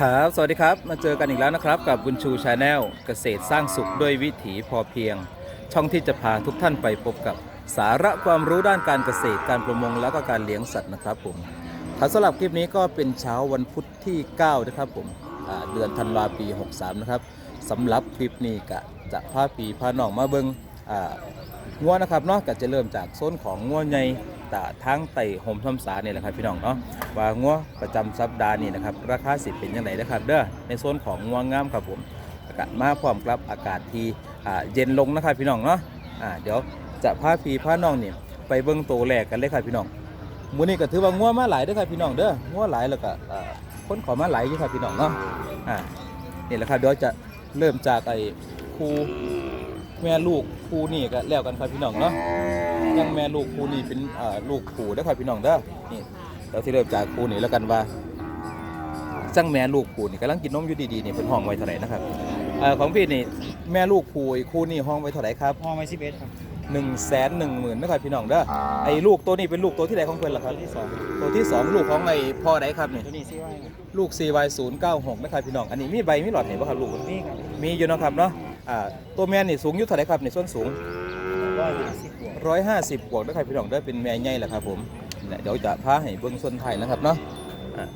ครับ สวัสดีครับ มาเจอกันอีกแล้วนะครับ กับบุญชูชาแนลเกษตรสร้างสุขด้วยวิถีพอเพียง ช่องที่จะพาทุกท่านไปพบกับสาระความรู้ด้านการเกษตรการประมงแล้วก็การเลี้ยงสัตว์นะครับผมครับสำหรับคลิปนี้ก็เป็นเช้าวันพุธที่9นะครับผมเดือนธันวาปี 63 นะครับสำหรับคลิปนี้ก็จะพาปีพาหน้องมาเบิง งัวนะครับเนาะก็จะเริ่มจากโซนของงัวใหญ่ตาทั้งไต่ห่มทำสาเนี่ยแหละครับพี่น้องเนาะว่างัวประจำสัปดาห์นี้นะครับราคาสิเป็นยังไงนะครับเด้อในโซนของงัวงามครับผมอากาศมาพร้อมกับอากาศที่เย็นลงนะครับพี่น้องเนาะอ่าเดี๋ยวจะพาพี่พาน้องเนี่ยไปเบิ่งโตแรกกันเลยครับพี่น้องมื้อนี้ก็ถือว่างัวมาหลายด้อครับพี่น้องเด้องัวหลายแล้วก็คนขอมาหลายอยู่ครับพี่น้องเนาะอ่านี่แหละครับเดี๋ยวจะเริ่มจากไอ้คู แม่ลูกคู่นี่ก็แล้วกันครับพี่น้องเนาะยังแม่ลูกคู่นี่เป็นอ่าลูกคู่นะครับพี่น้องเด้อนี่เราที่เริ่มจากคู่นี้แล้วกันว่าจังแม่ลูกคู่นี่กำลังกินนมอยู่ดีๆนี่เพิ่นห้องไว้เท่าไหร่นะครับเอ่อของพี่นี่แม่ลูกคู่อีกคู่นี่ห้องไว้เท่าไหร่ครับห้องไว้สิบเอ็ดครับ 1นึ่งแสนหนึ่งหมื่นนะครับพี่น้องเด้อไอ้ลูกตัวนี้เป็นลูกตัวที่ไหนของเพิ่นล่ะครับตัวที่สองตัวที่สองลูกของไอ้พ่อไหนครับนี่ตัวนี้ซี่ไว้ครับลูก CY 0 9 6 นะครับพี่น้องอันนี้มีใบมีหลอดเห็นป่ะครับลูก นี่ครับมีอยู่เนาะครับเนาะ อ่าตัวแม่นี่สูงอยู่เท่าไหร่ครับในส่วนสูง ร้อยห้าสิบบวกร้อยห้าสิบบวกนะครับพี่น้องได้อเป็นแม่ใหญ่แหละครับผมเนี่ยเดี๋ยวจะพาให้เบิ้งส่วนไทยนะครับเนาะอะ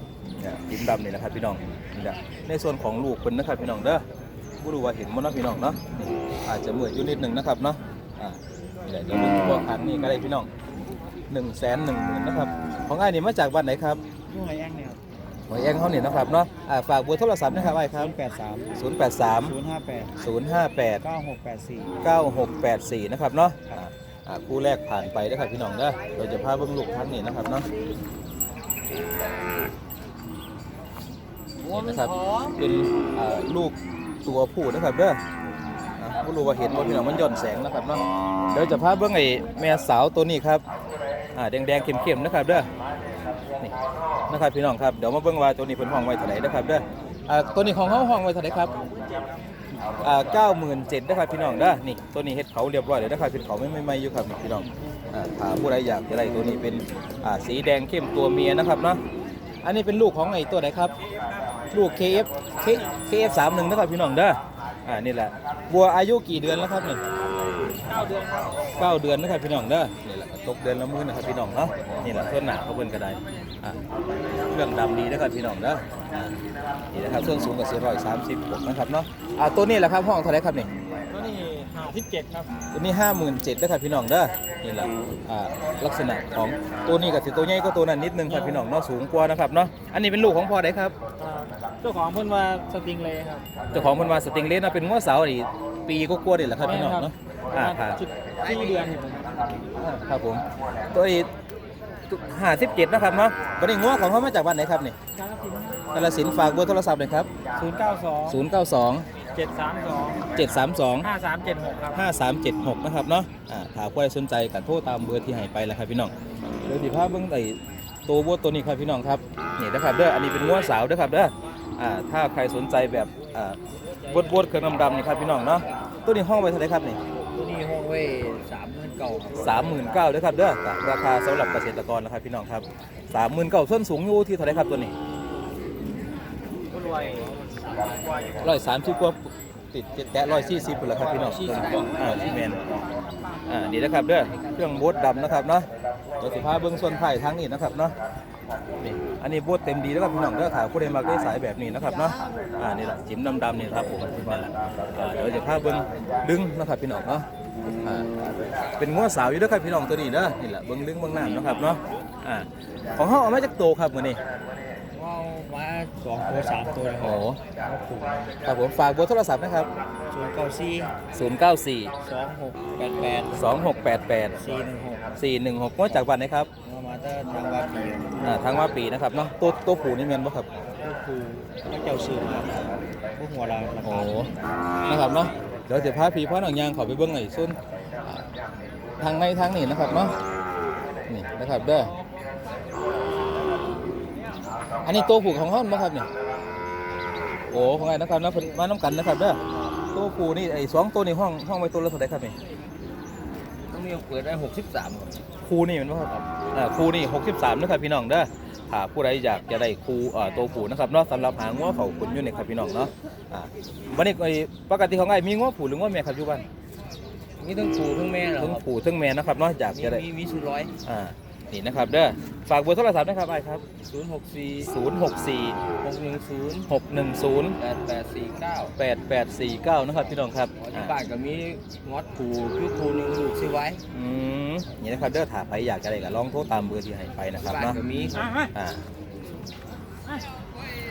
เนี่ยดินดำนี่นะครับพี่น้องนี่แหละในส่วนของลูกเพิ่นนะครับพี่น้องเด้อบ่รู้ว่าเห็นมั้เนาะพี่น้องเนาะนี่อาจจะเมืดอยู่นิดหนึ่งนะครับเนาะอะนี่แหละเดี๋ยวเบิ้งตัวคันนี่ก็ได้พี่น้องหนึ่งแสนหนึ่งหมื่นนะครับของไอ้ายนี่มาจากบ้านไหนครับยุ่งไรแองเนี่ยครับ หอยแองเขาเนี่ยนะครับเนาะอ่าฝากเบอร์โทรศัพท์นะครับไอ้ครับศูนย์แปดสามศูนย์แปดสามศูนย์ห้าแปดศูนย์ห้าแปดเก้าหกแปดสี่9684 นะครับเนาะอ่าอ่าคู่แรกผ่านไปนะครับพี่น้องเด้อเราจะพาเบิ่งลูกทั้งนี้นะครับเนาะนี่นะครับเป็นอ่าลูกตัวผู้นะครับเด้ออะบ่รู้ว่าเห็นบ่พี่น้องมันย่อนแสงนะครับเนาะเดี๋ยวจะพาเบิ่งไอ้แม่สาวตัวนี้ครับอ่าแดงๆเข้มๆนะครับเด้อ นะครับพี่น้องครับเดี๋ยวมาเบิ่งว่าตัวนี้เพิ่นห้องไว้เท่าไหร่นะครับเด้ออ่าตัวนี้ของเฮาห้องไว้เท่าไหร่ครับอ่าเก้าหมื่นเจ็ดนะครับพี่น้องเด้อนี่ตัวนี้เฮ็ดเขาเรียบร้อยเลยนะครับเป็นเขาไม่ไม่ไม่อยู่ครับนี่พี่น้องอ่าถ้าผู้ใดอยากจะได้ตัวนี้เป็นอ่าสีแดงเข้มตัวเมียนะครับเนาะอันนี้เป็นลูกของไอ้ตัวไหนครับ ลูก KF K KF 3 1นะครับพี่น้องเด้ออ่านี่แหละวัวอายุกี่เดือนแล้วครับนี่เก้าเดือนครับเก้าเดือนนะครับพี่น้องเด้อ ตกเดือนละหมื้อนะครับพี่น้องเนาะนี่แหละส่วนหนาเขาเพิ่นก็ได้อ่าเครื่องดำดีนะครับพี่น้องเด้ออ่านี่นะครับส่วนสูงก็436นะครับเนาะอ่าตัวนี้แหละครับห้องเท่าไหร่ครับนี่ตัวนี้ห้าสิบเจ็ดครับตัวนี้ห้าหมื่นเจ็ดนะครับพี่น้องเด้อนี่แหละอ่าลักษณะของตัวนี้กับตัวใหญ่ก็ตัวนั้นนิดนึงครับพี่น้องเนาะสูงกว่านะครับเนาะอันนี้เป็นลูกของพ่อได้ครับอ่าเจ้าของเพิ่นว่าสติงเลยครับเจ้าของเพิ่นว่าสติงเลสนะเป็นงัวสาวนี่ปีก็กลัวาๆนี่แหละครับพี่น้องเนาะอ่าครับ สิบสี่เดือนครับอ่า ครับผมตัวนี้ห้าสิบเจ็ดนะครับเนาะวันนี้งัวของเขามาจากบ้านไหนครับนี่กาลสินธุ์กาฬสินธุ์ฝากเบอร์โทรศัพท์หน่อยครับศูนย์เก้าสองศูนย์เก้าสองเจ็ดสามสองเจ็ดสามสองห้าสามเจ็ดหกครับห้าสามเจ็ดหกนะครับเนาะอ่าถ้าผู้ใดสนใจกันโทรตามเบอร์ที่ให้ไปแล้วครับพี่น้องเดี๋ยวสิพาเบิ่งไอ้ตัววัวตัวนี้ครับพี่น้องครับนี่นะครับเด้ออันนี้เป็นงัวสาวเด้อครับเด้ออ่าถ้าใครสนใจแบบอ่าบดบดๆเครื่องดำๆนี่ครับพี่น้องเนาะตัวนี้ห้องไว้เท่าไหร่ครับนี่ตั วนี้ห้องไว้สามหมื่นเก้าครับสามหมื่นเก้าเด้อครับเด้อก็ราคาสำหรับเกษตรกรนะครับพี่น้องครับสามหมื่นเก้าส่วนสูงอยู่ที่เท่าไหร่ครับตัวนี้ก็รวยร้อยสามสิบกว่าติดแตะร้อยสี่สิบแหละครับพี่น้องอ่าซีเมนอ่านี่นะครับเด้อเครื่องบดดำนะครับเนาะเดี๋ยวสิพาเบิ้งส่วนไผ่ทั้งนี้นะครับเนาะนี่อันนี้บดเต็มดีแล้วครับพี่น้องเด้อถ่ายผู้ใดมาได้สายแบบนี้นะครับเนาะอ่านี่แหละจิ้มดำๆนี่ครับผมนี่แหละอ่าเดี๋ยวจะพาเบิ้งดึงนะครับพี่น้องเนาะ อ่าเป็นงัวสาวอยู่เด้อครับพี่น้องตัวนี้เด้อนี่แหละเบิ้งดึงเบิ้งน้ำนะครับเนาะอ่าของเขาเอามาจากโตครับมื้อนี้ว้าวมาสองตัวสามตัวนะคโอ้รับครับผมครับผมฝากเบอร์โทรศัพท์นะครับ ศูนย์เก้าสี่094 สองหกแปดแปด2688 สี่หนึ่งหก416ว่าจากบ้านไหนครับเอามาตั้งทางวาปีอ่าทางว่าปีนะครับเนาะตัวตัวผูนี่แม่นบ่ครับก็คือพระเจ้าสื่อครับพวกหัวเราราโอ้คานะครับเนาะ เดี๋ยวจะพาพี่พ่อหนังยางเขาไปเบิ่งหน่อยส่วนอ่าทางในทางนี้นะครับเนาะนี่นะครับเด้ออันนี้ตัวผูของห้องบ่ครับเนี่ยโอ้ของไงนะครับนะเพิ่นมาน้ำกันนะครับเด้อตัวผูนี่ไอ้สองตัวนี่ห้องห้องไว้ตัวละเท่าไหร่ครับนี่ต้องมีเปิดได้หกสิบสามครับครูนี่แมันบ่ครับอ่าครูนี่63นะครับพี่น้องเด้อ ถ้าผู้ใดอยากจะได้ครูเอ่อตัวผูนะครับเนาะสำหรับหางัวเขาขุนอยู่นี่ครับพี่น้องเนาะอ่าวันนี้ไอ้ปกติของไอ้มีงัวผูหรืองัวแม่ครับอยู่บ้านมีทั้งผูทั้งแม่เหรอทั้งครับผูทั้งแม่นะครับเนาะอยากจะได้มีมีชุดร้อยอ่า นี่นะครับเด้อฝากเบอร์โทรศัพท์นะครับไอ้ครับศูนย์หกสี่064หกหนึ่งศูนย์610แปดแปดสี่เก้า8849นะครับพี่น้องครับที่อ่าบ้านก็มีงอดผูคือผูหนึ่งลูกซื้อไว้อืมนี่นะครับเด้อถ้าใครอยากจะได้ก็ลองโทรตามเบอร์ที่ให้ไปนะครับบ้านเนาะก็มีอ่า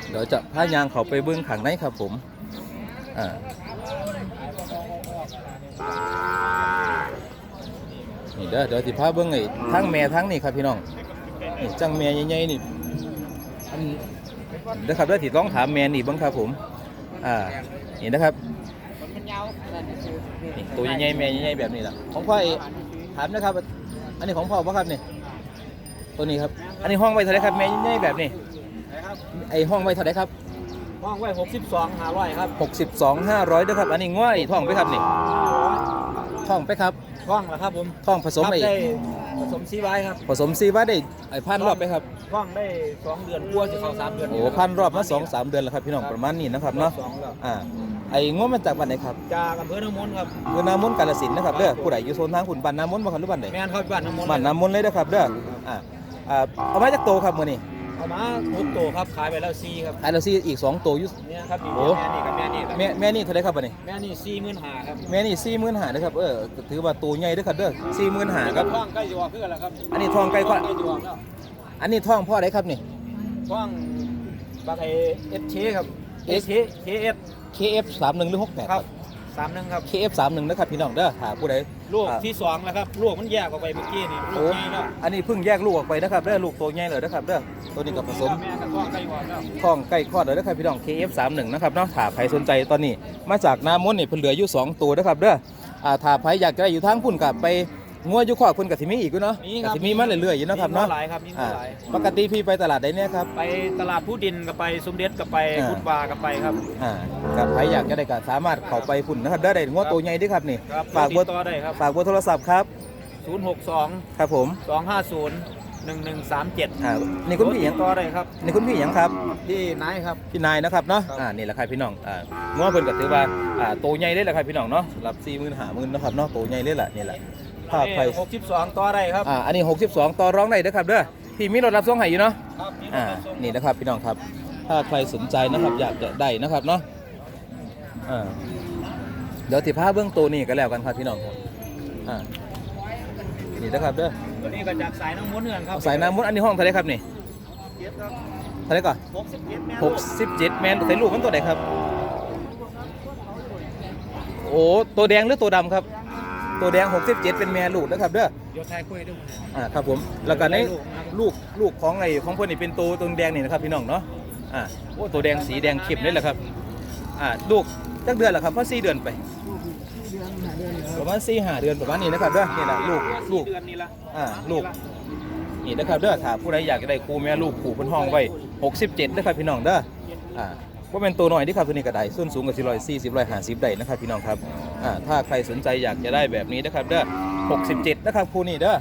เดี๋ยวจะพายางเขาไปเบื้องขังในครับผมอ่า นี่เด้อเดี๋ยวสิพาเบื้องไอ้ทั้งแม่ทั้งนี่ครับพี่น้องนี่จังแม่ใหญ่ๆนี่อันเด้อครับเด้อที่ต้องถามแม่นี่เบ้างครับผมอ่านี่นะครับมันยาวนั่นคือนี่ตัวใหญ่ๆแม่ใหญ่ๆแบบนี้ล่ะของพ่อไอ้ถามนะครับ อันนี้ของพ่อป่ะครับนี่ตัวนี้ครับอันนี้ห้องไว้เท่าไหรครับแม่ใหญ่ๆแบบนี้นะครับไอห้องไว้เท่าไหรครับว่างไว้หกสิบสองหาร้อยครับ62 500ด้วยครับ อันนี้ง่อยท่องไปครับนี่ท่องไปครับ ว่างแล้วครับผมท่องผสมครับไอ้ได้ผสมซีไว้ครับ ผสมซีว่าได้ไอ้พันรอบไปครับว่างได้สองเดือนกลัวจะเข้าสามเดือนโอ้พันรอบมาสองสามเดือนแล้วครับพี่น้องประมาณนี้นะครับเนาะสองแล้วอ่าไอ้ง่วมาจากบ้านไหนครับ จากอำเภอหนองมนต์ครับเมืองนามนกาลสินธุ์นะครับเด้อผู้ใดอยู่โซนทางขุนบ้านนามนบ่ครับหรือบ้านไหนแม่นครับบ้านหนองมนต์บ้านนามนเลยเด้อครับเด้ออ่าอ่าเอามาจากโตครับมื้อนี้ เอามาทุกโตครับขายไปแล้วซีครับไอ้เราซีอีกสองโตอยู่ เนี่ยครับโอ้ แม่นี่กับแม่นี่ครับแม่แม่นี่เท่าไหรครับบัดนี้แม่นี่สี่หมื่นหาครับแม่นี่สี่หมื่นหาเด้อครับเออถือว่าตัวใหญ่เด้อครับเด้อสี่หมื่นหาครับว่างใกล้จะวางเพื่อแล้วครับอันนี้ทองไก่ข้อใกล้จะวางแล้วอันนี้ทองพ่อไดครับนี่ว่างบางไอเอสเคครับเอสเคเคเอส KF 3 1หรือ68ครับสามหนึ่งครับ KF 3 1นะครับพี่น้องเด้อถ้าผู้ใด ลูกอ่าที่สองแล้วครับ ลูกมันแยกออกไปเมื่อกี้นี่ลูโอ้กใหญ่แล้วอันนี้เพิ่งแยกลูกออกไปนะครับเด้อลูกตัวใหญ่เลยนะครับเด้อตัวนี้กับผสม แม่กับว่างใกล้วางแล้วทองใกล้คลอดเลยนะครับพี่น้อง KF 3 1 นะครับเนาะถ้าใครสนใจตอนนี้ มาจากนามนนี่เพิ่นเหลืออยู่ 2 ตัวนะครับเด้ออ่าถ้าใครอยากจะได้อยู่ทางพุ่นกับไป งัวอยู่ขอกเพิ่นก็สิมีอีกอยู่เนาะก็สิมีมาเรื่อยๆอยู่เนาะครับเนาะมีหลายครับมีอ่าหลายปกติพี่ไปตลาดใดเนี่ยครับ ไปตลาดผู้ดินกับไปสมเด็จกับไปอ่าพุทธบากับไปครับ อ่ากับใครอยากจะได้ก็สามารถเข้าไปพุ่นนะครับได้ได้งัวตัวใหญ่เด้วยครับนี่ ครับฝากเบอติร์ดต่อได้ครับ ฝากเบอร์โทรศัพท์ครับ 062 ครับผม250 1137อ่านี่คุณพี่หยังต่อได้ครับ นี่คุณพี่หยังครับ ที่นายครับ พี่นายนะครับเนาะ ครับ อ่า นี่แหละครับพี่น้อง อ่างัวเพิ่นก็ถือว่า อ่า โตใหญ่เลยแหละครับพี่น้องเนาะสำหรับ4 0 0 0 0 5 0 0 0นะครับเนาะ โตใหญ่เลยแหละนี่แหละ ภาพไฟ62ต่อได้ครับอ่าอันนี้ 62 ต่อร้องได้เด้อครับเด้อพี่มีรถรับส่งให้อยู่เนาะครับนี่อ่ารถส่งนี่นะครับพี่น้องครับ ถ้าใครสนใจนะครับอยากจะได้นะครับเนาะอ่าเดี๋ยวสิพาเบื้องตัวนี้ก็แล้วกันครับพี่น้องครับอ่านี่นะครับเด้อตัวนี้ก็จากสายน้ำม้วนเงินครับสายน้ำมุดอันนี้ห้องเท่าไหรครับนี่เจ็ดครับเท่าไหรก่อน67แม่หกสิบเจ็ดแมนใส่ลูกมันตัวไหนครับ โอ้ ตัวแดงหรือตัวดำครับ ตัวแดง 67 เป็นแม่ลูกนะครับเด้อเดี๋ยวทายคุยด้วยอ่าครับผมแล้วก็ในลูกนะครับลูกลูกของไอ้ของเพิ่นนี่เป็นตัวตัวแดงนี่นะครับพี่น้องเนาะอ่าโอ้ตัวแดงสีแดงเข้มนี่แหละครับอ่าลูกจักเดือนแล้วครับเพราะสี่เดือนไปประมาณสี่ห้าเดือนประมาณนี้นะครับเด้อนี่แหละลูกลูกเดือนนี้ละอ่าลูกนี่นะครับเด้อถ้าผู้ใดอยากจะได้ครูแม่ลูกครูเพิ่นห้องไว้ 67นะครับพี่น้องเด้ออ่า ว่าเป็นตัวหน่อยที่ครับตัวนี้ก็ได้ส่วนสูงก็สิร้อยสี่สิบร้อยห้าสิบได้นะครับพี่น้องครับอ่าถ้าใครสนใจอยากจะได้แบบนี้นะครับเด้อ67นะครับครูนี่เด้อ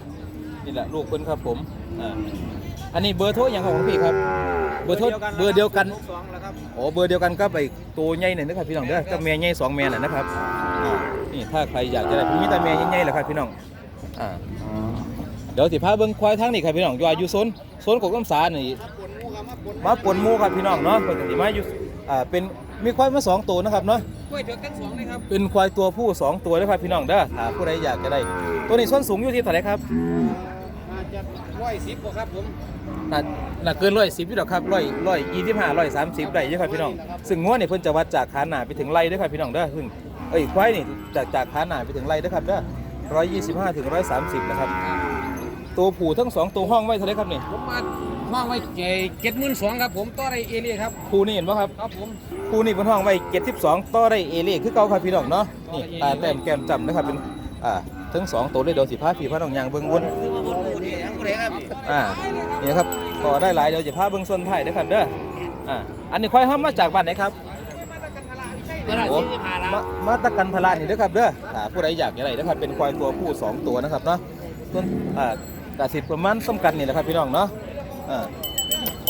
นี่แหละลูกเพิ่นครับผมอ่าอันนี้เบอร์โทรอย่างของพี่ครับ เบอร์โทรเบอร์เดียวกัน62แล้วครับโอ้เบอร์เดียวกันก็ไปตัวใหญ่หน่อยนะครับพี่น้องเด้อก็แม่ใหญ่สองแม่น่ะนะครับอ่านี่ถ้าใครอยากจะได้ผมมีแต่แม่ใหญ่ๆแหละครับพี่น้องอ่าเดี๋ยวสิพาเบิ่งควายทางนี้ครับพี่น้องอยู่อายุโซนโซนของกำสานี่มาปนหมู่ครับพี่น้องเนาะเพิ่นก็สิมาอยู่ อ่าเป็นมีควายมาสองตัวนะครับเนาะกล้วยเถือกทั้งสองเลยครับเป็นควายตัวผู้สองตัวนะครับพี่น้องเด้อถ้าผู้ใดอยากจะได้ตัวนี้ส้นสูงอยู่ที่เท่าไหร่ครับอาจจะร้อยสิบกว่าครับผมน่าน่าเกินร้อยสิบอยู่ดอกครับร้อยร้อยยี่สิบห้าร้อยสามสิบได้เยอะครับพี่น้อง ซึ่งงัวเนี่ยเพิ่นจะวัดจากขาหน้าไปถึงไหล่เด้อครับพี่น้องเด้อซึ่งเอ้ยควายนี่จากจากขาหน้าไปถึงไหล่เด้อครับเด้อร้อยยี่สิบห้าถึงร้อยสามสิบนะครับตัวผู้ทั้งสองตัวห้องไว้เท่าไหรครับนี่ผมมา ว่างไว้เจ็ดหมื่นสองครับผมต่อได้เอเรียครับคู่นี่เห็นป่ะครับ ครับผมคู่นี่เป็นห้องไว้เจ็ดสิบสองต่อได้เอเล่คือเก่าครับพี่น้องเนาะนี่ตาแต้มแก้มจำนะครับเป็นอ่าทั้งสองตัวเลยเดี๋ยวสิพาพี่พาน้องยางเบิ่งวนอ่านี่ครับก็ได้หลายเดี๋ยวจะพาเบื้องส่วนไทยนะครับเด้ออ่าอันนี้ควายห้ามมาจากบ้านไหนครับโอ้มามาตะกันพลานี่เด้อครับเด้อถ้าผู้ใดอยากจะได้นะครับเป็นควายตัวผู้สองตัวนะครับเนาะส่วนอ่ากระสิบประมาณส้มกันนี่แหละครับพี่น้องเนาะ อ่า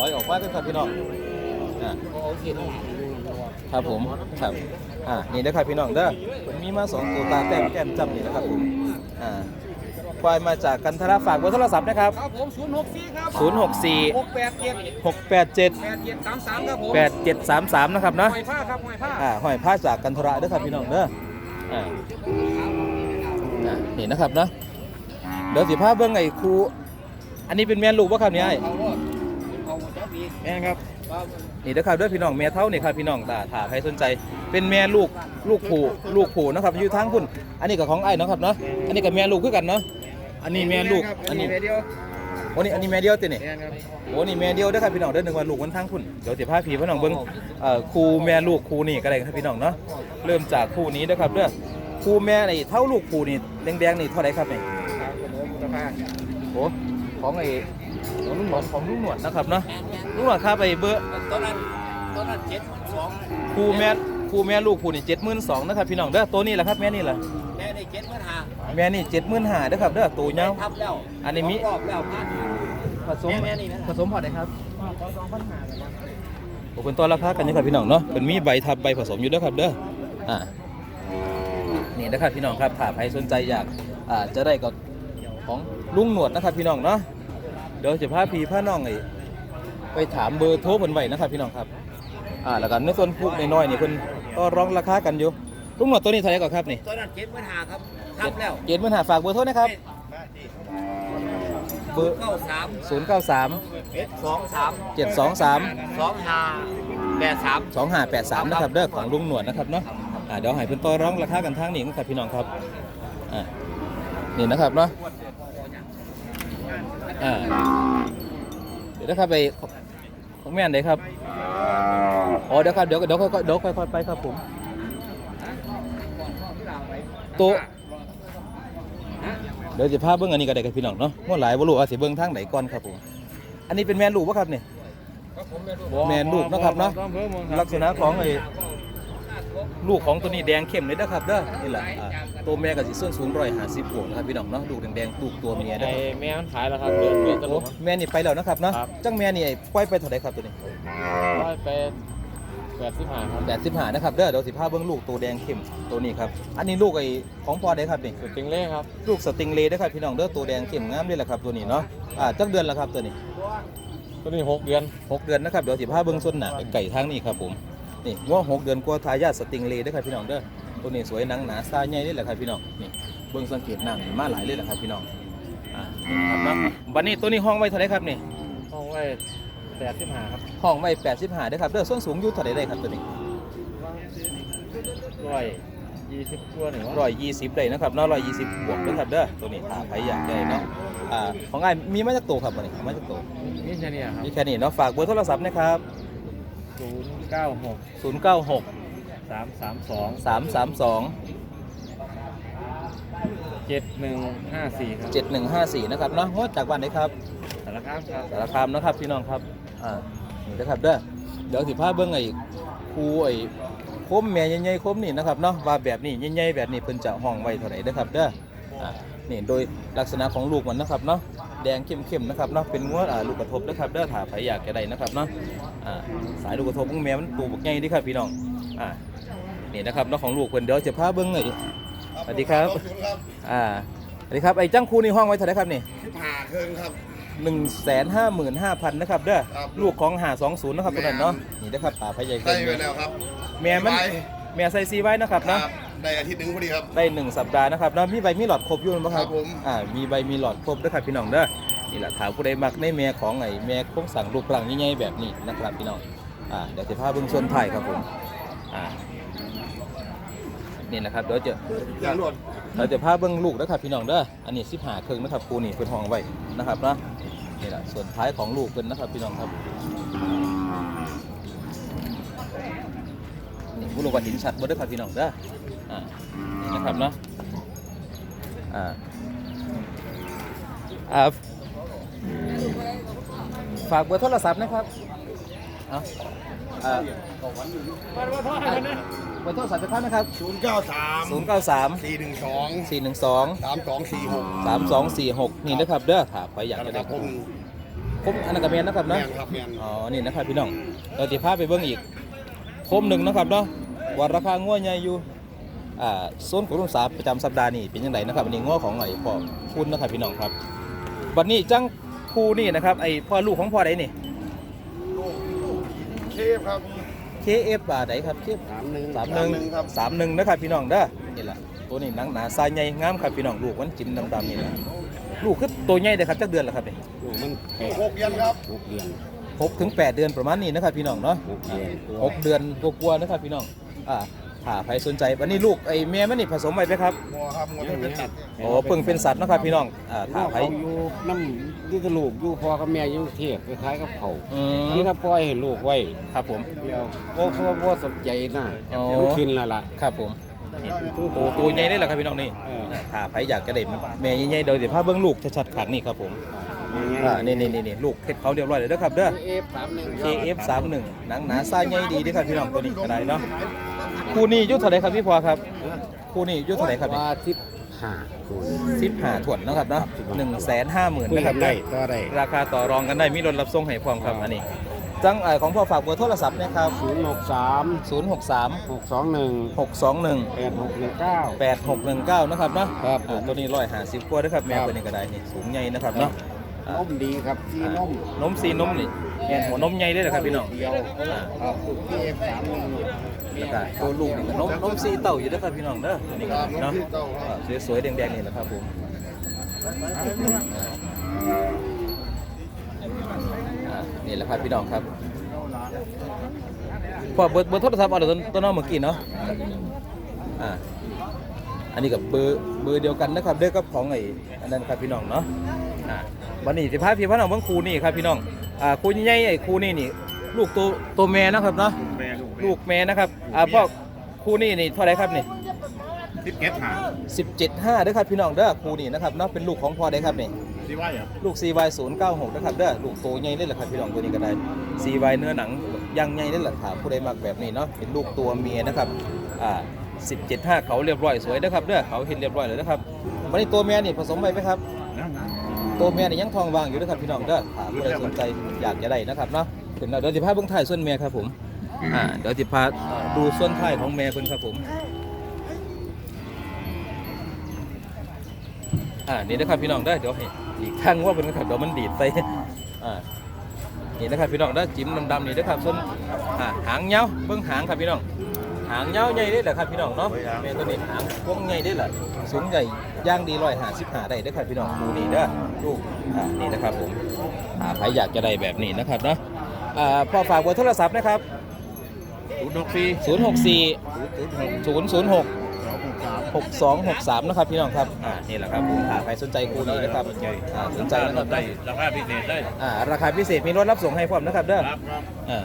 อยออกมาเป็นครับพี่น้องอ่าโอเคนะครับผมครับอ่านี่นะครับพี่น้องเด้อผมมีมาสองตัวตาแต้มแก้มจำนี่นะครับผมอ่าควายมาจากกันทราฝากเบอร์โทรศัพท์นะครับครับผมศูนย์หกสี่ครับ0 6 4หกแปดเจ็ด6 8 7แปดเจ็ดสามสามครับผม8 7 3 3นะครับเนาะหอยผ้าครับหอยผ้าอ่าห้อยผ้าจากกันทราเด้อครับพี่น้องเด้ออ่าอ่านี่นะครับเนาะเดี๋ยวสิพาเบิ่งไอ้ครู อันนี้เป็นแม่ลูกว่าครับเนี่ยไอ้เอาว่าเอาเจ้าปีแม่ครับครับ นี่นะครับเด้วยพี่น้องแม่เท่านี่ครับพี่น้องตาถ้าใครสนใจ เป็นแม่ลูกลูกผูลูกผูนะครับอยู่ทางพุ่น อันนี้ก็ของไอ้เนาะครับเนาะ อันนี้ก็แม่ลูกคือกันเนาะ อันนี้แม่ลูก อันนี้เดียวโอ้นี่อันนี้แม่เดียวตินี่แม่ครับโอ้นี่แม่เดียวเด้อครับพี่น้องเด้อหนึ่งวันลูกวันทางพุ่นเดี๋ยวสิพาพี่พี่น้องเบิ่งเอ่อครูแม่ลูกครูนี่ก็ได้ครับพี่น้องเนาะเริ่มจากคู่นี้นะครับเด้อครูแม่นี่เท่าลูกครูนี่แดงๆนี่เท่าไหร่ครับนี่ครับผมสภาพโอ้ ของไอ้ของลุงหนวดของลุงหนวดนะครับเนาะลุงหนวดครับไปเบอร์ตอนนั้นตอนนั้นเจ็ดสองครูแม่ครูแม่ลูกครูนี่เจ็ดหมื่นสองนะครับพี่น้องเด้อตัวนี้แหละครับแม่นี่แหละแม่ได้เจ็ดเมื่อหาแม่นี่เจ็ดหมื่นห้าเด้อครับเด้อตัวเงาทับแล้วอันนี้มีรอบแล้วพันผสมแม่แม่นี่นะผสมพอได้ครับสองพันหาผมเป็นตัวราคากันนี่ครับพี่น้องเนาะเป็นมีใบทับใบผสมอยู่เด้อครับเด้ออ่านี่นะครับพี่น้องครับถ้าใครสนใจอยากอ่าจะได้ก็ ของลุงหนวดนะครับพี่น้องเนาะเดี๋ยวจะพาพี่พาน้องไอ้ไปถามเบอร์โทรเพิ่นไว้นะครับพี่น้องครับอ่าแล้วกันในส่วนพวกน้อยๆนี่เพิ่นก็ร้องราคากันอยู่ลุงหนวดตัวนี้เท่าไหร่ก่อนครับนี่ตอนนั้นเจ็ดเมื่อหาครับทับแล้วเกณฑ์ปัญหาฝากเบอร์โทรนะครับเบอร์เก้าสาม0 9 3เอ็ดสองสาม7 2 3สองห้าแปดสาม2 5 8 3นะครับเด้อของลุงหนวดนะครับเนาะอ่าเดี๋ยวให้เพิ่นต่อร้องราคากันทางนี้นะครับพี่น้องครับอ่า นี่นะครับเนาะอ่าเดี๋ยวนะครับไปของของแม่นเลยครับอ๋อเดี๋ยวครับเดี๋ยวเดี๋ยวค่อยๆเดี๋ยวค่อยๆไปครับผมโต๊ะเดี๋ยวจะพาเบิ้งอันนี้ก็ได้กับพี่น้องเนาะว่าหลายบ่รู้ว่าสิเบิ้งทางไหนก่อนครับผมอันนี้เป็นแม่ลูกปะครับเนี่ยแม่ลูกนะครับเนาะลักษณะของไอ้ ลูกของตัวนี้แดงเข้มเลยนะครับเด้อนี่แหละอ่าตัวแม่ก็สิส่วนสูงร้อยห้าสิบวกนะครับพี่น้องเนาะลูกแดงๆลูกตัวเมียนะไอ้ครับแม่มันขายแล้วครับเดือนเดือนตะลุโอ้กแม่นี่ไปแล้วนะครับเนาะครับ จังแม่นี่ไอ้ปล่อยไปเท่าไหร่ครับตัวนี้ร้อยไปแปดสิบห้าครับแปดสิบห้านะครับเด้อเดี๋ยวสิพาเบิ้งลูกตัวแดงเข้มตัวนี้ครับอันนี้ลูกไอ้ของพ่อได้ครับนี่สุดติงเล่ครับลูกสติงเลย์นะครับพี่น้องเด้อตัวแดงเข้มงามเลยแหละครับตัวนี้เนาะอ่าจักเดือนแล้วครับตัวนี้ ตัวนี้หกเดือน หกเดือนนะครับเดี๋ยวสิพาเบิ้งส้นหนาไก่ทางนี้ครับผม นี่ง้อหกเดือนกว่าทายาทสติงเลย์เด้อครับพี่น้องเด้อตัวนี้สวยหนังหนาซาใหญ่เลยแหละครับพี่น้องนี่เบิ้งสังเกตหนังนี่มาหลายเลยแหละครับพี่น้องอ่านี่นะครับเนาะบัดนี้ตัวนี้ห้องไว้เท่าไหรครับนี่ห้องไว้แปดสิบห้าครับห้องไว้แปดสิบห้าเด้อครับเด้อส้นสูงอยู่เท่าไหรได้ครับตัวนี้ร้อยยี่สิบตัวหนึ่งร้อยยี่สิบได้นะครับเนาะร้อยยี่สิบบวกเด้อครับเด้อตัวนี้ถ้าใครอยากได้เนาะอ่าของไอ้ายมีมาจากตัวครับวันนี้มาจากตัวนี่แค่นี้ครับมีแค่นี้เนาะฝากเบอร์โทรศัพท์นะครับ ศูนย์เก้าหกศูนย์เก้าหกสามสามสองสามสามสองเจ็ดหนึ่งห้าสี่ครับเจ็ดหนึ่งห้าสี่นะครับเนาะงวดจากวันไหนครับ สารคามครับ สารคามนะครับพี่น้องครับอ่านี่นะครับเด้อเดี๋ยวสิพาเบิ้งไอ้ครูไอ้โคมแม่ใหญ่ๆโคมนี่นะครับเนาะว่าแบบนี้ใหญ่ๆแบบนี้เพิ่นจะห้องไว้เท่าไหร่นะครับเด้ออ่านี่โดยลักษณะของลูกมันนะครับเนาะ แดงเข้มๆนะครับเนาะเป็นงวดอ่าลูกกระทบนะครับเด้อถ้าใครอยากจะได้นะครับเนาะอ่าสายลูกกระทบของแม่มันตูบักใหญ่เดิครับพี่น้องอ่านี่นะครับเนาะของลูกเพิ่นเดี๋ยวจะพาเบิ้งไอ้สวัสดีครับอ่าสวัสดีครับไอ้จังครูนี่ห้องไว้เท่าไหร่ครับนี่ผ่าเครื่องครับหนึ่งแสนห้าหมื่นห้าพันนะครับเด้อครับลูกของหาสองศูนย์นะครับตัวนั้นเนาะนี่นะครับป่าพะยายได้ไปแล้วครับแม่มันไป แม่ใส่ซีไว้นะครับคเนาะรับได้อาทิตย์หนึ่งพอดีครับ ได้หนึ่งสัปดาห์นะครับเนาะมีใบมีหลอดครบอยู่นะคครัรับบผมอ่ามีใบมีหลอดครบด้วยครับพี่น้องเด้อนี่แหละถามผู้ใดมักในแม่ของไอ้แม่โคงสั่งลูกกลางใหญ่ๆแบบนี้นะครับพี่น้องอ่าเดี๋ยวจะพาเบื้องส่วนไทายครับผมอ่านี่นะครับเดี๋ยวจะอย่างรวดเราจะพาเบื้องลูกนะครับพี่น้องเด้ออันนี้สิบหาครึ่งนะครับครูนี่เป็นห้องไว้นะครับเนาะนี่แหละส่วนท้ายของลูกเป็นนะครับพี่น้องครับ นี่ผู้ลูกว่าหินชัดบ่ได้อครับพี่น้องเด้ออ่านี่นะครับเนาะอ่าอ่าฝากเบอร์โทรศัพท์นะครับเอาอ่าเบอร์โทรศัพท์จะท่านนะครับ ศูนย์เก้าสาม093 สี่หนึ่งสอง412 สามสองสี่หก3246 นี่นะครับเด้อถ้าใครอยากจะได้ผมอคมอันนั้นก็แมนนะครับแมเนาะ นครับแมน อ๋อ นี่นะครับพี่น้องเราติพาไปเบิ่งอีก คมหนึ่งนะครับเนาะ ว่าราคางัวใหญ่อยู่อ่าโซนของรุ่นสามประจำสัปดาห์นี้เป็นยังไงนะครับอันนี้งัวของไอ้พ่อคุณนะครับพี่น้องครับวันนี้จังคู่นี่นะครับไอ้พ่อลูกของพ่อใดนี่เคฟครับ KF บาทใดครับ KF สามหนึ่งสามหนึ่งครับสามหนึ่งนะครับพี่น้องเด้อนี่แหละตัวนี้หนังหนาทรายใหญ่งามครับพี่น้องลูกมันจิ้มดำๆนี่แหละลูกคือตัวใหญ่เลยครับจักเดือนแล้วครับนี่มันแปดหกเดือนครับหกเดือนหกถึงแปดเดือนประมาณนี้นะครับพี่น้องเนาะหกเดือนหกเดือนกว่าๆนะครับพี่น้อง อ่าถ้าใครสนใจวันนี้ลูกไอ้แม่มันนี่ผสมไปไหมครับงัวครับงัวที่เป็นสัตว์โอ้เพิ่งเป็นสัตว์เนาะครับพี่น้องอ่าถ้าถ้าใครเขาอยู่น้ำนี่ก็ลูกอยู่พ่อกับแม่อยู่เทพคล้ายๆกับเขาอืมนี่ถ้าปล่อยให้ลูกไว้ครับผม เดียวพ่อพ่อพ่อสนใจนะอ๋อ มันขึ้นและล่ะครับผมตัวตัวใหญ่ได้แหละครับพี่น้องนี่เออถ้าใครอยากจะได้แม่ใหญ่ๆเดี๋ยวเดี๋ยวพาเบิ้งลูกชัดๆขังนี่ครับผมอ่านี่นี่นี่นี่ลูกเฮ็ดเขาเรียบร้อยเลยนะครับเด้อ เอฟสามหนึ่ง KF 3 1 หนังหนาซ่าใหญ่ดีเด้อครับพี่น้องตัวนี้ก็ได้เนาะ คู่นี้อยุทธเท่าไหรครับพี่พอครับคู่นี้อยุทธเท่าไหรครับว่าทิพห้าคูณสิบห้าถ่วนนะครับเนาะหนึ่งแสนห้าหมื่นคุยนะคกัรับนได้ก็ได้ราคาต่อรองกันได้มีรถรับส่งให้พร้อมครับอันนี้ จังเอ่อของพ่อฝากเบอร์โทรศัพท์นะครับศูนย์หกสาม063หกสองหนึ่ง621แปดหกหนึ่งเก้า 8619 นะครับเนาะครับอ่าตัวนี้ร้อยห้าสิบกว่านะครับแม่ครับตัวนี้ก็ได้นี่สูงใหญ่นะครับเนาะอ่านมดีครับที่นมนมซีนมนี่แม่นหัวนมใหญ่เลยนะครับพี่น้องเดียวอ่าครับเอฟสามหนึ่ง แล้วก็ตัวลูกนี่ก็นมนมซีเต่าอยู่นะครับพี่น้องเด้อตัวนี้ก็เนาะอ่าสวยๆแดงๆนี่แหละครับผมอ่านี่แหละครับพี่น้องครับพอเบอร์เบอร์โทรศัพท์เอาเดี๋ยวตัวน้องเมื่อกี้เนาะอ่าอันนี้กับเบอร์เบอร์เดียวกันนะครับเด้อกับของไอ้อันนั้นครับพี่น้องเนาะอ่าวันนี้สิพาพี่พาน้องเบิ่งครูนี่ครับพี่น้องอ่าครูใหญ่ๆไอ้ครูนี่นี่ลูกตัวตัวแม่นะครับเนาะ ลูกลูกแม่นะครับอ่าพ่อคู่นี้นี่เท่าไหรครับนี่สิบเก็ดหาสิบเจ็ดห้าเด้อครับพี่น้องเด้อคู่นี้นะครับเนาะเป็นลูกของพ่อได้ครับนี่สิว่าอย่างลูก CY 0 9 6นะครับเด้อลูกโตใหญ่เลยแหละครับพี่น้องตัวนี้ก็ได้ CY เนื้อหนังยังใหญ่เลยแหละครับผู้ใดมักแบบนี้เนาะเป็นลูกตัวเมียนะครับอ่าสิบเจ็ดห้าเขาเรียบร้อยสวยนะครับเด้อเขาเห็นเรียบร้อยเลยนะครับวันนี้ตัวแม่นี่ผสมไปไหมครับตัวแม่นี่ยังทองว่างอยู่นะครับพี่น้องเด้อถ้าผู้ใดสนใจอยากจะได้นะครับเนาะถึงแล้วเดี๋ยวจะพาเบื้องท้ายส่วนแม่ครับผม อ่าเดี๋ยวจะพาดูส่วนท้ายของแม่เพิ่นครับผมอ่านี่นะครับพี่น้องได้อเดี๋ยวให้อีกข้างว่าเป็นนะครับเดี๋ยวมันดีดใส่อ่านี่นะครับพี่น้องได้อจิ้มดำๆนี่นะครับส่วนอ่าหางเงาเบื้องหางครับพี่น้องหางเงาใหญ่เด้อแหละครับพี่น้องเนาะแม่ตัวนี้หางพวงใหญ่เด้อแหละสูงใหญ่ย่างดีร้อยหาสิบหาได้เด้อครับพี่น้องดูนี่เด้อลูกอ่านี่นะครับผมอ่าใครอยากจะได้แบบนี้นะครับเนาะอ่าพอฝากเบอร์โทรศัพท์นะครับ ศูนย์หกสี่064 006 6263นะครับพี่น้องครับอ่านี่แหละครับผมถ้าใครสนใจคู่นี้นะครับอ่าสนใจนะครับได้ราคาพิเศษได้อ่าราคาพิเศษมีรถรับส่งให้พร้อมนะครับเด้อครับครับอ่า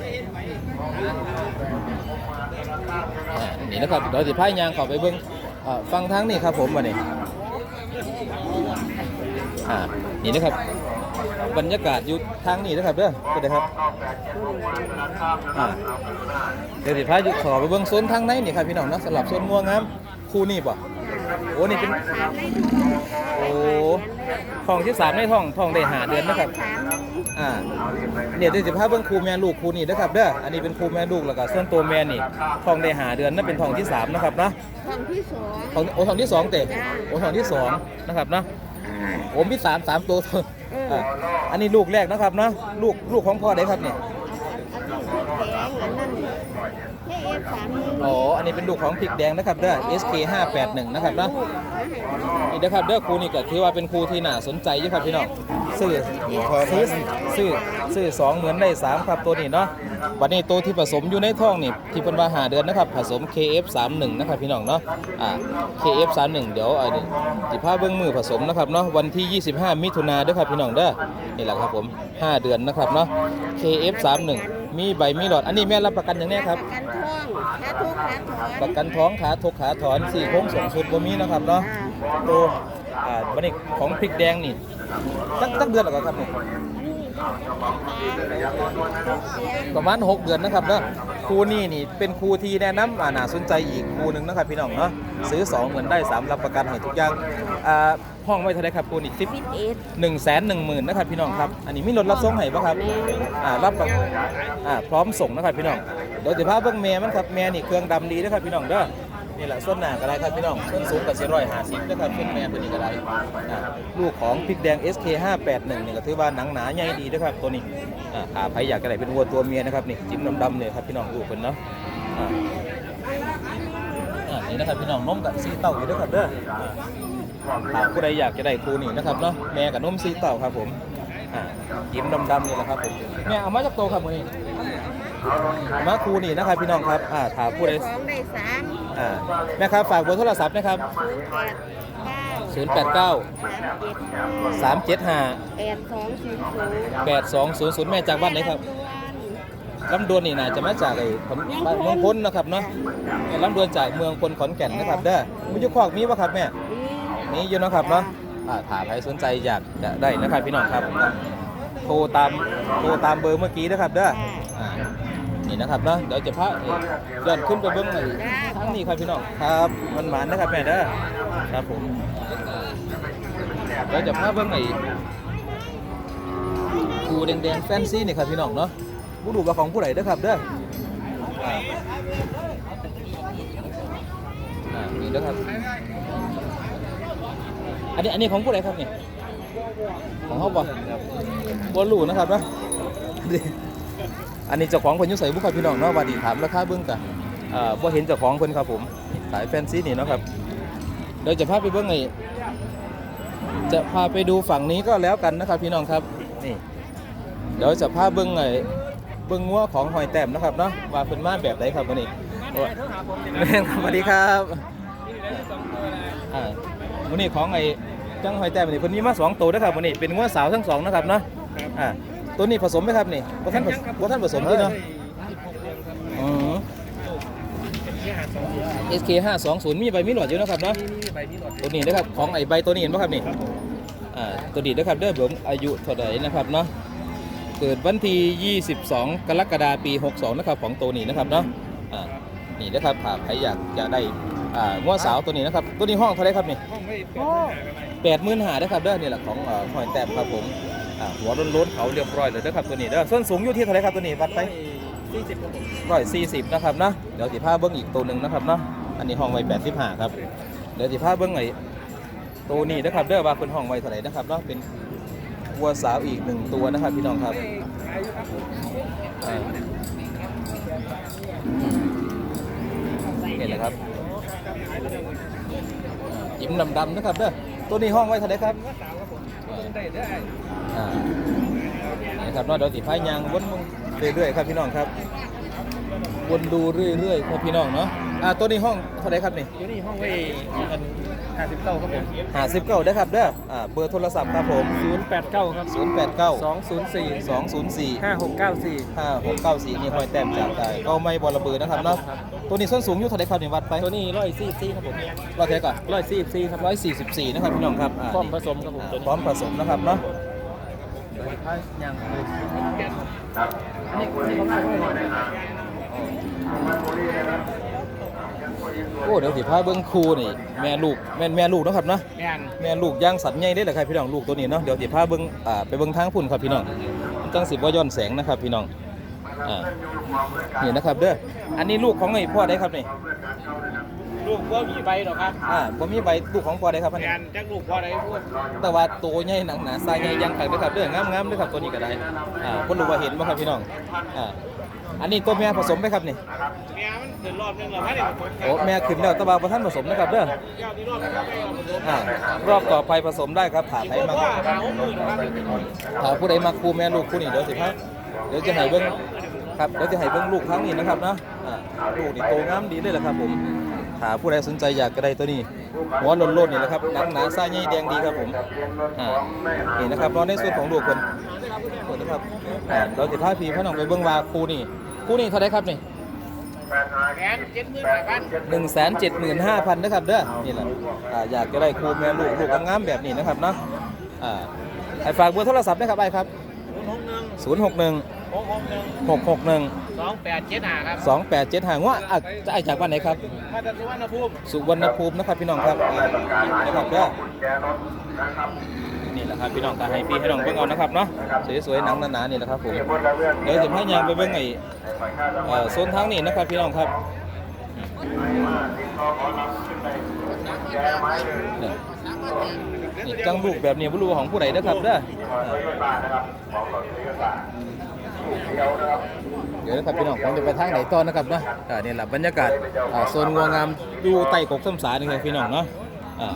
อ่านี่นะครับเดี๋ยวสิพายางเข้าไปเบิ่งอ่าฟังทางนี่ครับผมมานี่อ่านี่นะครับ บรรยากาศอยู่ทางนี้นะครับเด้อเป็นไงครับอ่าเดี๋ยวสิพาอยู่ขอไปเบิ่งโซนทางในนี่ครับพี่น้องเนาะสำหรับโซนง่วงงามคู่นี่ป่ะโอ้นี่เป็นโอ้ทองที่สามในท้องท้องได้หาเดือนนะครับอ่าเนี่ยเดี๋ยวสิพาเบิ่งคู่แม่ลูกคู่นี่นะครับเด้ออันนี้เป็นคู่แม่ลูกแล้วก็ส่วนตัวแม่นี่ท้องได้หาเดือนนั่นเป็นท้องที่สามนะครับเนาะครั้งที่สองท้องโอ้ท้องที่สองเตะโอ้ท้องที่สองนะครับเนาะ โอ้มีสามสามตัวอ่าอันนี้ลูกแรกนะครับเนาะลูกลูกของพ่อได้ครับเนี่ย อันนี้แดงอันนั้นแค่เอฟ สามหนึ่งอ๋อ อันนี้เป็นลูกของพริกแดงนะครับเด้อ SK 581นะครับเนาะนี่นะครับเด้อครูนี่ก็ถือว่าเป็นครูที่น่าสนใจอยู่ครับพี่น้องซื้อซื้อซื้อซื้อสองเหมือนได้สามครับตัวนี้เนาะวันนี้ตัวที่ผสมอยู่ในท้องนี่ที่เป็นว่าหาเดือนนะครับผสม KF 31 นะครับพี่น้องเนาะอ่า KF 31 เดี๋ยวอันนี้สิพาเบิ้องมือผสมนะครับเนาะวันที่ 25 มิถุนาเด้อครับพี่น้องเด้อนี่แหละครับผม 5 เดือนนะครับเนาะ KF 31 มีใบมีหลอด อันนี้แม่รับประกันอย่างแนี้ครับกันท้องขาทุกขาถอนประกันท้องขาทกขาถอนสี่โค้งสองชุดบ่มีนะครับเนาะตัวอ่าวันนี้ของพริกแดงนี่ตั้งตั้งเดือนแล้วก็ครับนี่ประมาณ6เดือนนะครับเนาะ คู่นี้นี่เป็นคู่ที่แนะนำอ่าน่าสนใจอีกคู่หนึ่งนะครับพี่น้องเนาะซื้อ2เหมือนได้3รับประกันให้ทุกอย่างอ่าห้องไว้เท่าไหรครับคู่นี้สิบฟิตเอ็ดหนึ่งแสนหนึ่งหมื่นนะครับพี่น้องครับอันนี้มีรถรับส่งให้ป่ะครับอ่ารับแบบอ่าพร้อมส่งนะครับพี่น้องเดี๋ยวจะพาเบิ่งแม่มันครับแม่นี่เครื่องดำดีนะครับพี่น้องเด้อ นี่แหละส่วนหน้าก็ได้ครับพี่น้องส่วนสูงกับสี่ร้อยห้าสิบนะครับส่วนแม่ตัวนี้ก็ได้อ่าลูกของพริกแดง SK 581นี่ก็ถือว่าหนังหนาใหญ่ดีนะครับตัวนี้อ่าหาใครอยากจะได้เป็นวัวตัวเมียนะครับนี่จิ้มดำๆเลยครับพี่น้องดูเพิ่นเนาะอ่าอ่านี่นะครับพี่น้องนมกับสีเต้าอยู่ด้วยครับเด้ออ่าหากผู้ใดอยากจะได้ครูนี่นะครับเนาะแม่กับนมซีเต่าครับผมอ่ายิ้มดำๆนี่แหละครับผมแม่เอามาจากโตครับมือนี้มาครูนี่นะครับพี่น้องครับอ่าถามผู้ใด สองได้สาม อ่าแม่ครับฝากเบอร์โทรศัพท์นะครับศูนย์แปดเก้า089สามเจ็ด375 แปดสองศูนย์ศูนย์8200 แม่จากบ้านไหนครับลำดวนนี่น่าจะมาจากไอ้ขอนบ้านเมืองพ้นนะครับเนาะไอ้ลำดวนจากเมืองพลขอนแก่นนะครับเด้อมีอยู่คอกมีป่ะครับแม่ นี่นี่อยู่นะครับเนาะอ่าถามใครสนใจอยากจะได้นะครับพี่น้องครับ โทรตามโทรตามเบอร์เมื่อกี้นะครับเด้ออ่า นี่นะครับเนาะเดี๋ยวจะพาเอ่อย้อนขึ้นไปเบื้องหน่อยทางนี้ครับพี่น้องครับมันหมานนะครับแม่เด้อครับผมอ่าเดี๋ยวจะพาเบื้องไหนกูแดงๆแฟนซีนี่ครับพี่น้องเนาะผู้ดูว่าของผู้ใดเด้อครับเด้ออ่าอ่านี่เด้อครับอันนี้อันนี้ของผู้ใดครับเนี่ยของเขาบ่บ่รู้นะครับนะ อันนี้เจ้าของเพิ่นอยู่ใส่บุคคลพี่น้องเนาะว่าดีถามราคาเบิ่งกะอ่าบ่เห็นเจ้าของเพิ่นครับผมสายแฟนซีนี่เนาะครับเดี๋ยวจะพาไปเบิ่งไอ้จะพาไปดูฝั่งนี้ก็แล้วกันนะครับพี่น้องครับนี่เดี๋ยวจะพาเบิ่งไอ้เบิ่งงัวของหอยแต้มนะครับเนาะว่าเพิ่นมาแบบไหนครับวันนี้แม่นครับสวัสดีครับอ่าวันนี้ของไอ้จังหอยแต้มนี่เพิ่นมีมาสองตัวนะครับวันนี้เป็นงัวสาวทั้งสองนะครับเนาะอ่า ตัวนี้ผสมไหมครับนี่บ่ท่านผสบ่ท่านผสมที่เนาะอ๋อ SK 520มีใบมีหลอดอยู่นะครับเนาะตัวนี้นะครับของไอ้ใบตัวนี้เห็นป่ะครับนี่อ่าตัวนี้นะครับเด้อผมอายุเท่าไหร่นะครับเนาะเกิดวันที่ 22 กรกฎาคมปี 62 นะครับของตัวนี้นะครับเนาะอ่านี่นะครับถ้าใครอยากจะได้อ่างัวสาวตัวนี้นะครับตัวนี้ห้องเท่าไหรครับนี่แปดหมื่นหาได้อครับเด้อนี่แหละของเอ่อหอยแต้มครับผม อ่าหัวโล้นๆเขาเรียบร้อยเลยเด้อครับตัวนี้เด้อส่วนสูงอยู่ที่เท่าไหรครับตัวนี้วัดไปร้อยสี่สิบนะครับนะเดี๋ยวสิผ้าเบิ้งอีกตัวหนึ่งนะครับเนาะอันนี้ห้องไว้แปดสิบห้าครับเดี๋ยวสิผ้าเบิ้งไอ้ตัวนี้นะครับเด้อว่าเป็นห้องไว้เท่าไหรนะครับเนาะเป็นวัวสาวอีกหนึ่งตัวนะครับพี่น้องครับอ่าเห็นเลยครับยิ้มดำๆนะครับเด้อตัวนี้ห้องไว้เท่าไหรครับอ่านี่ครับ เนาะเดี๋ยวสิพายยางวนเรื่อยๆครับพี่น้องครับวนดูเรื่อยๆครับพี่น้องเนาะอ่าตัวนี้ห้องเท่าไหรครับนี่อยู่นี่ห้องไว้อัน ห้าสิบเก้าครับผมหาสิบเก้าได้อครับเด้ออ่าเบอร์โทรศัพท์ครับผม ศูนย์แปดเก้าครับ0 8 9สองศูนย์สี่2 0 4 ห้าหกเก้าสี่5 6 9 4นี่หอยแต้มจากได้ก็ไม่บอระเบือนะครับเนาะตัวนี้ส้นสูงอยู่เท่าไหรครับนี่วัดไปตัวนี้ร้อยสี่สี่ครับผมวัดเท่าไหร่ก่อนร้อยสี่สี่ครับร้อยสี่สิบสี่นะครับพี่น้องครับอ่าพร้อมนี่ผสมครับผมอ่าตัวพร้อนี้มผสมนะครับเนาะยัง โอ้เดี๋ยวสิพาเบิ้งครูนี่แม่ลูกแม่แม่ลูกเนาะครับเนาะแม่นแม่ลูกย่างสัตว์ใหญ่ได้เลยครับพี่น้องลูกตัวนี้เนาะเดี๋ยวสิพาเบิ้งอ่าไปเบิ้งทางพุ่นครับพี่น้องจังสิบ่ย้อนแสงนะครับพี่น้องอ่านี่นะครับเด้ออันนี้ลูกของไอ้พ่อได้ครับนี่ลูกว่ามีใบหรอครับอ่าบ่มีใบลูกของพ่อได้ครับอันแม่นี้นจักลูกพอได้พูดแต่ว่าตัวใหญ่หนังหนาทรายใหญ่ยังคักเด้อครับเด้องามๆเด้อครับตัวนี้ก็ได้อ่าบ่รู้ว่าเห็นบ่ครับพี่น้องอ่า อันนี้ตัวแม่ผสมไหมครับนี่แม่มันขึ้นรอบนึงแล้วมั้งเนี่ยโอ้แม่ขึ้นแล้วแต่ว่าบ่ทันผสมนะครับเด้อเจ้าที่รอบนึงแล้วไม่เอาผสมอ่ารอบต่อไปผสมได้ครับถาไทยมาหาหมื่นครับถ้าผู้ใดมาคู่แม่ลูกคู่นี้เดี๋ยวสิพาเดี๋ยวจะให้เบิ่งครับเดี๋ยวจะให้เบิ่งลูกครั้งนี้นะครับเนาะอ่าลูกนี่โตงามดีเลยแหละครับผมถ้าผู้ใดสนใจอยากก็ได้ตัวนี้ หัวโลนๆนี่แหละครับหนังหนาซ่าใหญ่แดงดีครับผมอ่านี่นะครับเนาะในส่วนของลูกเพิ่นเพิ่นนะครับอ่าเดี๋ยวสิพาพี่พี่น้องไปเบิ่งว่าคู่นี้คู่นี้เท่าไรครับนี่หนึ่งแสนเจ็ดหมื่นห้าพันนะครับเด้อนี่แหละอ่าอยากจะได้คู่แม่ลูกลูกงามๆแบบนี้นะครับเนาะอ่าให้ฝากเบอร์โทรศัพท์นะครับไอ้ครับหกหนึ่ง061 หกหกหนึ่งหกหกหนึ่งสองแปดเจ็ดห้าครับสองแปดเจ็ดหางว่าอะจะไอจากบ้านไหนครับมาจากสุวรรณภูมิสุวรรณภูมินะครับพี่น้องครับนะครับก็นี่แหละครับพี่น้องตาให้พี่ให้น้องเบิ่งเอานะครับเนาะสวยๆหนังหนาๆนี่แหละครับผมเดี๋ยวจะพายางไปเบิ่งไอ้เอ่อโซนทางนี้นะครับพี่น้องครับนี่นี่จังลูกแบบนี้บ่รู้ว่าของผู้ใดนะครับเด้อ เดี๋ยวนะครับพี่น้องผมจะไปทางไหนต่อนะครับเนาะอ่านี่แหละบรรยากาศอ่าโซนงัวงามอยู่ใต้กกส้มสานี่ครับพี่น้องเนาะอ่า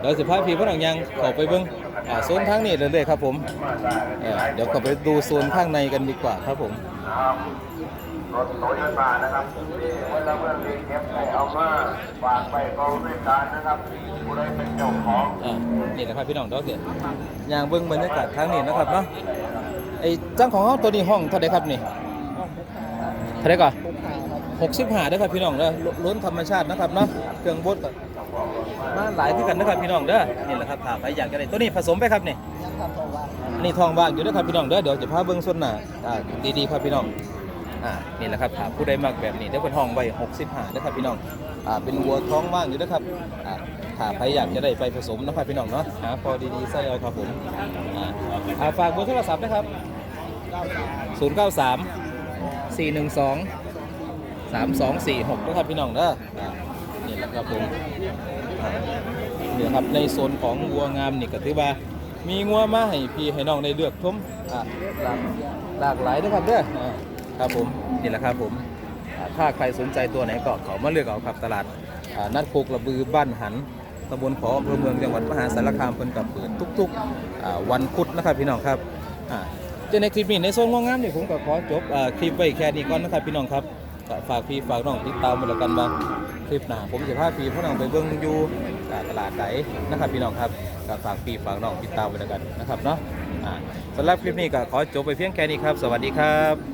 เดี๋ยวสิพาพี่พี่น้องยังเข้าไปเบิ่งอ่าโซนทางนี้เลยๆครับผมเอ่อเดี๋ยวเข้าไปดูโซนข้างในกันดีกว่าครับผมรถโตโยต้านะครับที่วันละเมื่อรีเก็บให้เอามาฝากไปกองด้วยการนะครับผู้ใดเป็นเจ้าของอ่านี่นะครับพี่น้องดอกเดียย่างเบิ่งบรรยากาศทางนี้นะครับเนาะ ไอ้จังของเฮาตัวนี้ห้องเท่าใดครับนี่เท่าใดก่อน65เด้อครับพี่น้องเด้อล้นธรรมชาตินะครับเนาะเครื่องบดก็มาหลายคือกันนะครับพี่น้องเด้อนี่แหละครับถาใครอยากจะได้ตัวนี้ผสมไปครับนี่นี่ทองว่างอยู่เด้ครับพี่น้องเด้อเดี๋ยวจะพาเบิ่งส่วนหน้าดีๆครับพี่น้องอ่านี่แหละครับถ้าผู้ใดมักแบบนี้เดี๋ยวเพิ่นห้องไว้65เด้อครับพี่น้องอ่าเป็นวัวท้องว่างอยู่เด้ครับอ่าถ้าใครอยากจะได้ไปผสมนะครับพี่น้องเนาะหาพอดีๆใส่เอาครับผมอ่าฝากเบอร์โทรศัพท์นะครับ 093 412 3246นะครับพี่น้องเด้ออ่านี่แหละครับผมอ่านี่ครับในโซนของวัวงามนี่ก็ถือว่ามีงัวมาให้พี่ให้น้องได้เลือกชมอ่าหลากหลากหลายนะครับเด้ออ่าครับผมนี่แหละครับผมอ่าถ้าใครสนใจตัวไหนก็เขามาเลือกเอาครับตลาดอ่านัดโคกระบือบ้านหันตำบลขออำเภอเมืองจังหวัดมหาสารคามเพิ่นกับเปิดทุกๆอ่าวันพุธนะครับพี่น้องครับอ่าเจะในคลิปนี้ในโซนงงงามนี่ยผมก็ขอจบอคลิปไว้แค่นี้ก่อนนะครับพี่น้องครับฝากพี่ฝากน้องติดตามมาแล้วกันว่าคลิปหน้าผมจะพาพี่พ่อน้องไปเบิ้งอยู่ตลาดไหนนะครับพี่น้องครับก็ฝากพี่ฝากน้องติดตามมาแล้วกันนะครับเนาะสำหรับคลิปนี้ก็ขอจบไปเพียงแค่นี้ครับ สวัสดีครับ